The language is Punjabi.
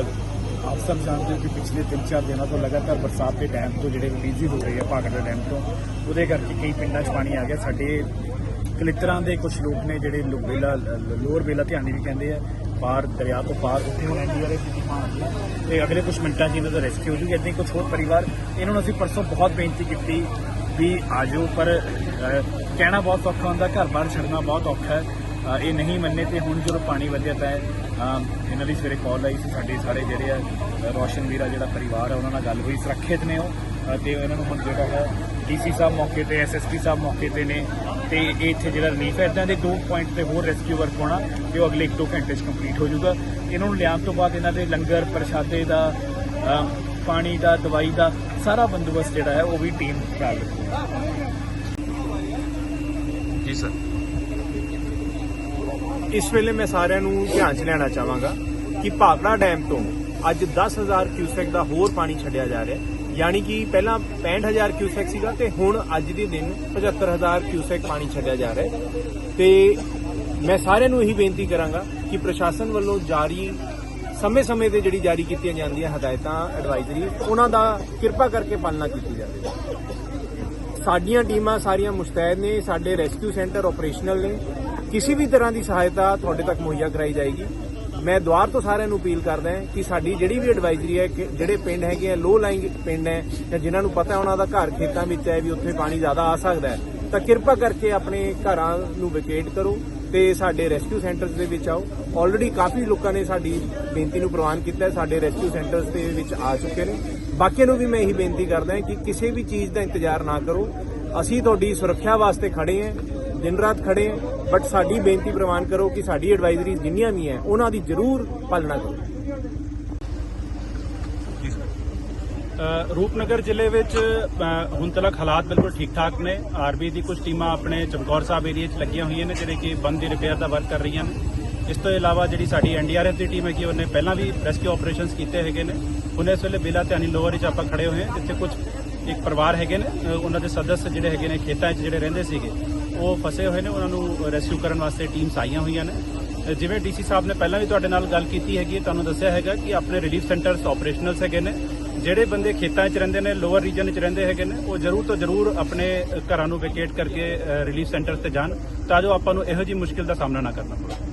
ਆਪ ਸਭ ਜਾਣਦੇ ਹੋ ਕਿ ਪਿਛਲੇ 3-4 ਦਿਨਾਂ ਤੋਂ ਲਗਾਤਾਰ ਬਰਸਾਤ ਦੇ ਡੈਮ ਤੋਂ ਜਿਹੜੇ ਰਿਲੀਜ਼ ਹੋ ਰਹੇ ਆ ਭਾਗੜਾ ਡੈਮ ਤੋਂ, ਉਹਦੇ ਕਰਕੇ ਕਈ ਪਿੰਡਾਂ 'ਚ ਪਾਣੀ ਆ ਗਿਆ। ਸਾਡੇ ਕਲਿੱਤਰਾਂ ਦੇ ਕੁਝ ਲੋਕ ਨੇ ਜਿਹੜੇ ਲੋ- ਲੋਅਰ ਬੇਲਾ ਧਿਆਨੀ ਵੀ ਕਹਿੰਦੇ ਆ, ਪਾਰ, ਦਰਿਆ ਤੋਂ ਪਾਰ ਉੱਥੇ ਹੁਣ ਐਨਡੀਆਰਐਫ ਦੀ ਟੀਮਾਂ ਆ। ਤੇ ਅਗਲੇ ਕੁਝ ਮਿੰਟਾਂ 'ਚ ਇਹਨਾਂ ਦਾ ਰੈਸਕਿਊ ਹੋ ਜੂਗਾ। ਇਦਾਂ ਹੀ ਕੁਝ ਹੋਰ ਪਰਿਵਾਰ, ਇਹਨਾਂ ਨੂੰ ਅਸੀਂ ਪਰਸੋਂ ਬਹੁਤ ਬੇਨਤੀ ਕੀਤੀ ਵੀ ਆਜੋ ਪਰ ਕਹਿਣਾ ਬਹੁਤ ਔਖਾ ਹੁੰਦਾ ਘਰ ਬਾਹਰ ਛੱਡਣਾ ਬਹੁਤ ਔਖਾ ਹੈ। ਇਹ ਨਹੀਂ ਮੰਨੇ ਤੇ ਹੁਣ ਜਦੋਂ ਪਾਣੀ ਵਧਿਆ ਤਾਂ ਅਹ, ਇਹਨਾਂ ਦੀ ਸਵੇਰੇ ਕਾਲ ਆਈ ਸੀ ਸਾਡੇ ਸਾਰੇ ਜਿਹੜੇ ਆ ਅਹ, ਰੋਸ਼ਨ ਵੀਰਾ ਜਿਹੜਾ ਪਰਿਵਾਰ ਹੈ ਉਹਨਾਂ ਨਾਲ ਗੱਲ ਹੋਈ ਸੁਰੱਖਿਅਤ ਨੇ ਉਹ। ਅਹ, ਤੇ ਇਹਨਾਂ ਨੂੰ ਹੁਣ ਜਿਹੜਾ ਹੈ ਡੀਸੀ ਸਾਹਿਬ ਮੌਕੇ ਤੇ ਐਸਐਸਪੀ ਸਾਹਿਬ ਮੌਕੇ ਤੇ ਨੇ। ਤੇ ਇਹ ਇੱਥੇ ਜਿਹੜਾ ਰਿਲੀਫ ਹੈ ਇਦਾਂ ਦੇ ਦੋ ਪੁਆਇੰਟ ਤੇ ਹੋਰ ਰੈਸਕਿਊ ਵਰਕ ਹੋਣਾ ਤੇ ਉਹ ਅਗਲੇ 1-2 ਘੰਟੇ 'ਚ ਕੰਪਲੀਟ ਹੋ ਜਾਊਗਾ। ਇਹਨਾਂ ਨੂੰ ਲਿਆਉਣ ਤੋਂ ਬਾਅਦ ਇਹਨਾਂ ਦੇ ਲੰਗਰ ਪ੍ਰਸ਼ਾਦੇ ਦਾ ਪਾਣੀ ਦਾ ਦਵਾਈ ਦਾ ਸਾਰਾ ਬੰਦੋਬਸਤ ਜਿਹੜਾ ਹੈ ਉਹ ਵੀ ਟੀਮ ਕਰ ਰਹੀ ਜੀ ਸਰ। ਇਸ ਵੇਲੇ ਮੈਂ ਸਾਰਿਆਂ ਨੂੰ ਧਿਆਨ 'ਚ ਲੈਣਾ ਚਾਹਾਂਗਾ ਕਿ ਭਾਖੜਾ ਡੈਮ ਤੋਂ ਅੱਜ 10000 ਕਿਊਸੈਕ ਦਾ ਹੋਰ ਪਾਣੀ ਛੱਡਿਆ ਜਾ ਰਿਹਾ ਹੈ। ਯਾਨੀ ਕਿ ਪਹਿਲਾਂ 65000 ਕਿਊਸੈਕ ਸੀਗਾ ਤੇ ਹੁਣ ਅੱਜ ਦੇ ਦਿਨ 75000 ਕਿਊਸੈਕ ਪਾਣੀ ਛੱਡਿਆ ਜਾ ਰਿਹਾ ਹੈ। ਤੇ ਮੈਂ ਸਾਰਿਆਂ ਨੂੰ ਇਹੀ ਬੇਨਤੀ ਕਰਾਂਗਾ ਕਿ ਪ੍ਰਸ਼ਾਸਨ ਵੱਲੋਂ ਜਾਰੀ ਸਮੇਂ-ਸਮੇਂ ਤੇ ਜਿਹੜੀ ਜਾਰੀ ਕੀਤੀਆਂ ਜਾਂਦੀਆਂ ਹਦਾਇਤਾਂ ਐਡਵਾਈਜ਼ਰੀ ਉਹਨਾਂ ਦਾ ਕਿਰਪਾ ਕਰਕੇ ਪਾਲਣਾ ਕੀਤੀ ਜਾਵੇ। ਸਾਡੀਆਂ ਟੀਮਾਂ ਸਾਰੀਆਂ ਮੁਸਤੈਦ ਨੇ, ਸਾਡੇ ਰੈਸਕਿਊ ਸੈਂਟਰ ਆਪਰੇਸ਼ਨਲ ਨੇ ਕਿਸੇ ਵੀ ਤਰ੍ਹਾਂ ਦੀ ਸਹਾਇਤਾ ਤੁਹਾਡੇ ਤੱਕ ਮੁਹੱਈਆ ਕਰਾਈ ਜਾਏਗੀ। ਮੈਂ ਦੁਆਰ ਤੋਂ ਸਾਰਿਆਂ ਨੂੰ ਅਪੀਲ ਕਰਦਾ ਹਾਂ ਕਿ ਸਾਡੀ ਜਿਹੜੀ ਵੀ ਐਡਵਾਈਜ਼ਰੀ ਹੈ ਕਿ ਜਿਹੜੇ ਪਿੰਡ ਹੈਗੇ ਆ ਲੋ ਲਾਈਂਗ ਪਿੰਡ ਹੈ ਜਾਂ ਜਿਨ੍ਹਾਂ ਨੂੰ ਪਤਾ ਹੈ ਉਹਨਾਂ ਦਾ ਘਰ ਖੇਤਾਂ ਵਿੱਚ ਹੈ ਵੀ ਉੱਥੇ ਪਾਣੀ ਜ਼ਿਆਦਾ ਆ ਸਕਦਾ ਹੈ, ਤਾਂ ਕਿਰਪਾ ਕਰਕੇ ਆਪਣੇ ਘਰਾਂ ਨੂੰ ਵਿਕੇਟ ਕਰੋ ਤੇ ਸਾਡੇ ਰੈਸਕਿਊ ਸੈਂਟਰਸ ਦੇ ਵਿੱਚ ਆਓ। ਆਲਰੇਡੀ ਕਾਫੀ ਲੋਕਾਂ ਨੇ ਸਾਡੀ ਬੇਨਤੀ ਨੂੰ ਪ੍ਰਵਾਨ ਕੀਤਾ ਹੈ, ਸਾਡੇ ਰੈਸਕਿਊ ਸੈਂਟਰਸ ਦੇ ਵਿੱਚ ਆ ਚੁੱਕੇ ਨੇ। ਬਾਕੀਆਂ ਨੂੰ ਵੀ ਮੈਂ ਇਹੀ ਬੇਨਤੀ ਕਰਦਾ ਹਾਂ ਕਿ ਕਿਸੇ ਵੀ ਚੀਜ਼ ਦਾ ਇੰਤਜ਼ਾਰ ਨਾ ਕਰੋ। ਅਸੀਂ ਤੁਹਾਡੀ ਸੁਰੱਖਿਆ ਵਾਸਤੇ ਖੜੇ ਹਾਂ ਦਿਨ ਰਾਤ ਖੜੇ ਹਾਂ ਬਟ ਸਾਡੀ ਬੇਨਤੀ ਪ੍ਰਵਾਨ ਕਰੋ ਕਿ ਸਾਡੀ ਐਡਵਾਈਜ਼ਰੀ ਜਿੰਨੀਆਂ ਵੀ ਹੈ ਉਹਨਾਂ ਦੀ ਜ਼ਰੂਰ ਪਾਲਣਾ ਕਰੋ। ਰੂਪਨਗਰ ਜ਼ਿਲ੍ਹੇ ਵਿੱਚ ਹੁਣ ਤੱਕ ਹਾਲਾਤ ਬਿਲਕੁਲ ਠੀਕ ਠਾਕ ਨੇ ਆਰਬੀ ਦੀ ਕੁਝ ਟੀਮਾਂ ਆਪਣੇ ਚਮਕੌਰ ਸਾਹਿਬ ਏਰੀਆ 'ਚ ਲੱਗੀਆਂ ਹੋਈਆਂ ਨੇ ਜਿਹੜੇ ਕਿ ਬੰਦ ਦੀ ਰਿਪੇਅਰ ਦਾ ਵਰਕ ਕਰ ਰਹੀਆਂ ਨੇ। ਇਸ ਤੋਂ ਇਲਾਵਾ ਜਿਹੜੀ ਸਾਡੀ ਐਨਡੀਆਰਐਫ ਦੀ ਟੀਮ ਹੈ ਕਿ ਉਹਨੇ ਪਹਿਲਾਂ ਵੀ ਰੈਸਕਿਊ ਆਪਰੇਸ਼ਨਸ ਕੀਤੇ ਹੈਗੇ ਨੇ। ਹੁਣ ਇਸ ਵੇਲੇ ਬੇਲਾ ਧਿਆਨੀ ਲੋਅਰ 'ਚ ਆਪਾਂ ਖੜੇ ਹੋਏ ਹਾਂ ਜਿੱਥੇ ਕੁਝ ਇੱਕ ਪਰਿਵਾਰ ਹੈਗੇ ਨੇ ਅ, ਉਹਨਾਂ ਦੇ ਸਦੱਸ ਜਿਹੜੇ ਹੈਗੇ ਨੇ ਖੇਤਾਂ 'ਚ ਜਿਹੜੇ ਰਹਿੰਦੇ ਸੀਗੇ। ਉਹ ਫਸੇ ਹੋਏ ਨੇ ਉਹਨਾਂ ਨੂੰ ਰੈਸਕਿਊ ਕਰਨ ਵਾਸਤੇ ਟੀਮਸ ਆਈਆਂ ਹੋਈਆਂ ਨੇ। ਅ, ਜਿਵੇਂ ਡੀਸੀ ਸਾਹਿਬ ਨੇ ਪਹਿਲਾਂ ਵੀ ਤੁਹਾਡੇ ਨਾਲ ਗੱਲ ਕੀਤੀ ਹੈਗੀ ਹੈ ਤੁਹਾਨੂੰ ਦੱਸਿਆ ਹੈਗਾ ਕਿ ਆਪਣੇ ਰਿਲੀਫ ਸੈਂਟਰਸ ਆਪਰੇਸ਼ਨਲਸ ਹੈਗੇ ਨੇ। ਜਿਹੜੇ ਬੰਦੇ ਖੇਤਾਂ 'ਚ ਰਹਿੰਦੇ ਨੇ ਲੋਅਰ ਰੀਜਨ 'ਚ ਰਹਿੰਦੇ ਹੈਗੇ ਨੇ ਉਹ ਜ਼ਰੂਰ ਤੋਂ ਜ਼ਰੂਰ ਆਪਣੇ ਘਰਾਂ ਨੂੰ ਵੈਕੇਟ ਕਰਕੇ ਰਿਲੀਫ ਸੈਂਟਰ ਤੇ ਜਾਣ ਤਾਂ ਜੋ ਆਪਾਂ ਨੂੰ ਇਹੋ ਜਿਹੀ ਮੁਸ਼ਕਿਲ ਦਾ ਸਾਹਮਣਾ ਨਾ ਕਰਨਾ ਪਵੇ।